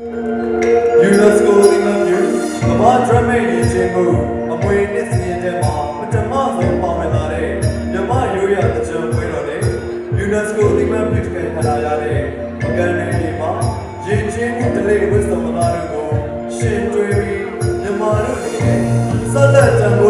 UNESCO သင်္ကန်းပြုကမ္ဘာဒရမ်မဲ့ရေးချင်းမှုအမွေနှစ်စီရင်တဲ့မှာပထမဆုံးပါဝင်လာတဲ့မြမရိုးရတကြံပွဲတော်နဲ့ UNESCO သင်္ကန်းပြုကခလာရတဲ့ပကံနယ်ဒီမှာရေးချင်းမှုတလေးဝစ်စုံသမားတို့ကိုရှင်တွဲပြီးမြမတို့အနေနဲ့ဆက်လက်တံပိုး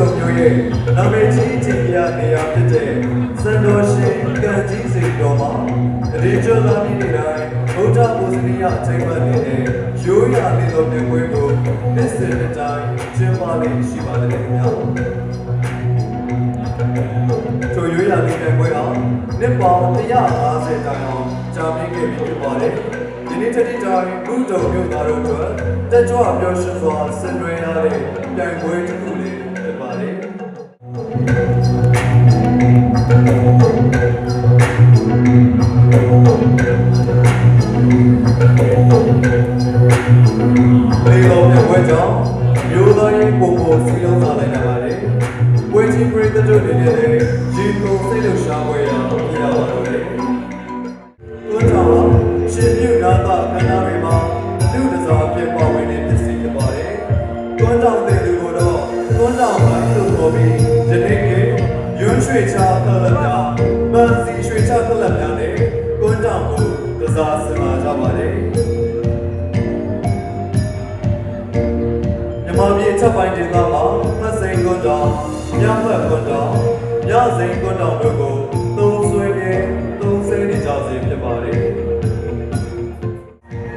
နဲ့ဘုဒ္ဓမျိုးရဲ့နာမည်ကြီးခြင်းပြနေရာဖြစ်တဲ့စံတော်ရှင်ကံကြီးစိန်တော်မှာရေကျော်လာနေနေတိုင်းဘုဒ္ဓဘုဇနီယအချိန်မှနေတဲ့ရိုးရာနေတော်မြင်ပွဲကိုနှစ်စဉ်တစ်တိုင်းကျင်းပနေရှိပါတယ်ခင်ဗျာထိုရိုးရာနေပွဲဟာနှစ်ပေါင်း150တိုင်အောင်ကြာမြင့်ခဲ့ပြီဖြစ်ပါတယ်ဒီနေ့တစ်တိုင်းဘုဒ္ဓမြို့သားတို့အတွက်တက်ကြွပျော်ရွှင်စွာဆင်နွှဲရတဲ့ပြိုင်ပွဲ ကြောင့်မျိုးသားရေးပုံပေါ်စီလုံးစားလိုက်နိုင်ပါတယ်။ဝေကြီးပရိသတ်တို့အနေနဲ့လည်းရေကုန်စိတ်လှရှားပွဲရအောင်ပြရ ရွှေရွှေချာသလများမန်စီရွှေချာသလများနဲ့တွန်းတော်ကိုတစားစမာကြပါတယ်။မြန်မာပြည်ချက်ပိုင်းဒေသမှာမှတ်စိန်ကွန်းတော်၊ညမှတ်ကွန်းတော်၊ညစိန်ကွန်းတော်တို့ကိုသုံးဆွဲပြဲသုံးဆဲနေကြစေဖြစ်ပါတယ်။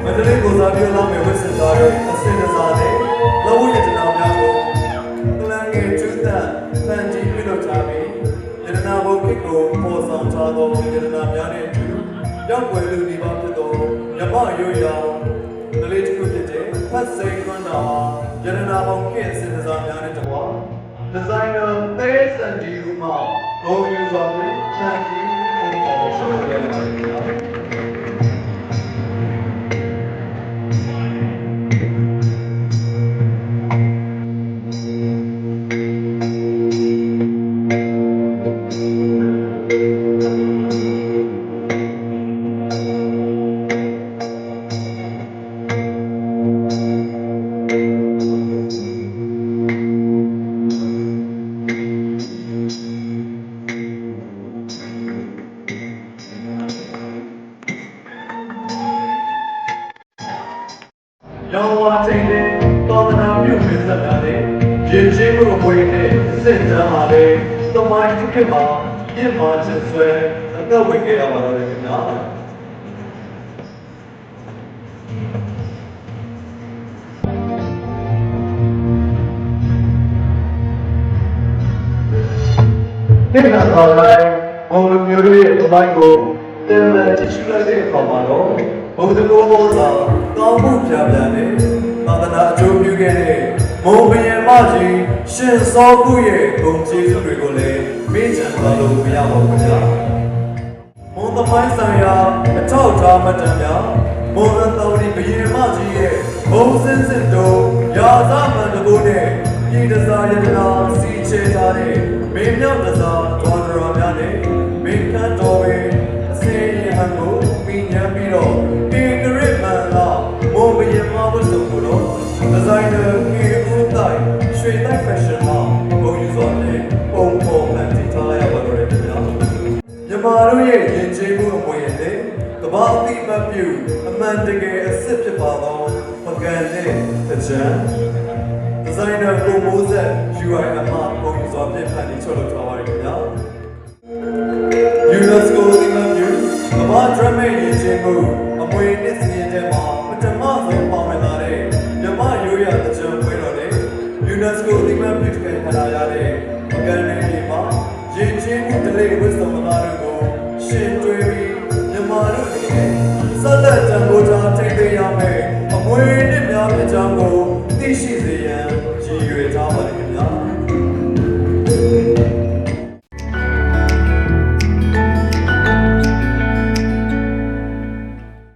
မန္တလေးကိုစားပြုလုပ်မဲ့ဝစ်စင်သားရဲ့အစင်တ ဆောင်ထားသောယတနာများနဲ့အတူရောက်ွယ်လူဒီပါဖြစ်သောမြမရိုးရာဒလေးတစ်ခုဖြစ်တဲ့ဖတ်စိန်ကွန်းတော်ယတနာဘုတ်ကိအစင်တစားများနဲ့တကွာဒီဇိုင်နာသေစန်ဒီဟူမှာဂုဏ်ယူစွာဖြင့်ချန်ကီပုံပေါ်ဆောင်ရပါမယ် ခင်ဗျာရောင်ဝါချိန်တဲ့သောတနာပြုမင်းဆက်များနဲ့ရေချင်းမှုအမွေနဲ့စစ်တမ်းပါလေသမိုင်းတစ်ခေတ်မှာပြင့်မာချက်ဆွဲအသက်ဝင်ခဲ့ရပါတော့တယ်ခင်ဗျာဒီကနေ့တော့ဘုံလူမျိုးတွေရဲ့သမိုင်းကို တင်လက်ကြည့်ရှုလိုက်တဲ့အခါမှာတော့ဘုံသူတော်ဘောသာကောင်းမှုပြပြနဲ့သာသနာအကျိုးပြုခဲ့တဲ့မုံဘယံမကြီးရှင်စောကုရဲ့ဂုဏ်ကျေးဇူးတွေကိုလည်းမေ့ချမ်းသွားလို့မရပါဘူးခင်ဗျာမွန်သမိုင်းဆိုင်ရာအထောက်အထားမှတ်တမ်းများမွန်ရတော်ဒီဘယင်မကြီးရဲ့ဘုံစင်းစစ်တုံးရာဇမန်တကူနဲ့ပြည်တစားယတနာစီချေထားတဲ့မင်းမြောက်တစား ဘာတိမပြုအမှန်တကယ်အစ်စ်ဖြစ်ပါသောပကံနဲ့အကျံဒီဇိုင်နာကိုမိုးဆက် UI အမှားပုံစံပြဖန်တီးချုပ်လုပ်ထားပါတယ်ခင်ဗျာ UNESCO တိမပြုကမ္ဘာဒရမိတ်ရည်ချင်းမှုအမွေနှစ်စင်းတဲ့မှာပထမဆုံးပါဝင်လာတဲ့မြမရိုးရအကျံပွဲတော်နဲ့ UNESCO တိမပြုခံထားရတဲ့ပကံနဲ့မှာရည်ချင်းမှုဒလိဝိသ